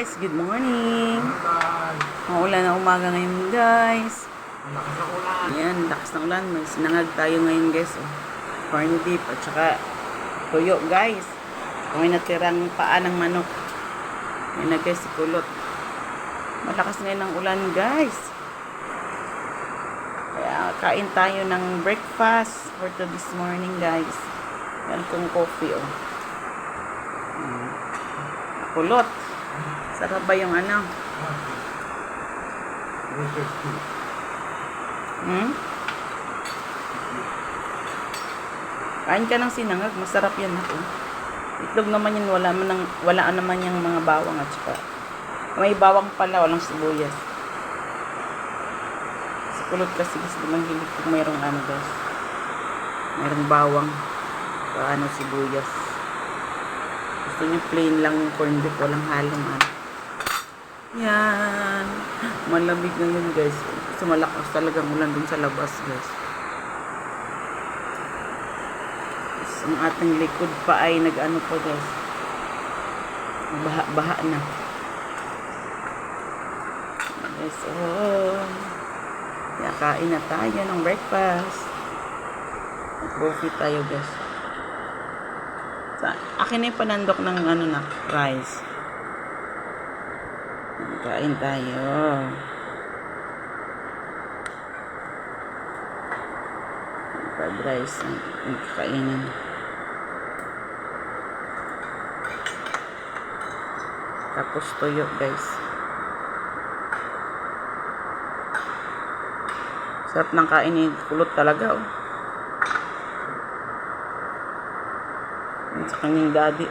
Guys, good morning. Maulan na umaga ngayon, guys. Lakas ng ulan. Ayan, lakas ng ulan. May sinangag tayo ngayon, guys. Oh. Corn beef at saka tuyo, guys. May natirang paa ng manok. Ayan na, guys, si kulot. Malakas ngayon ang ulan, guys. Kaya kain tayo ng breakfast for to this morning, guys. Yan kong coffee, oh. Kulot. Sarap ba yung ano? Hmm? Kain ka ng sinangag, masarap yan ako. Itlog naman yan, wala, man ng, wala naman yung mga bawang at saka. May bawang pala, walang sibuyas. Sa kulot kasi gusto naman hilig kung mayroong ano guys. Mayroong bawang. Saka ano, sibuyas. Gusto niya plain lang yung corned beef, walang halong ano. Yan. Malamig ngayon guys. Kasi malakas talagang ulan dun sa labas guys. Tapos, ang ating likod pa ay nag-ano pa guys. Baha-baha na. Guys, oh. Kaya kain na tayo ng breakfast. Coffee tayo guys. Akin na yung panandok ng ano na, rice. Kain tayo. Fried rice ang kakainin. Tapos tuyo guys. Sarap ng kain ni kulot talaga oh. Sa kanyang daddy.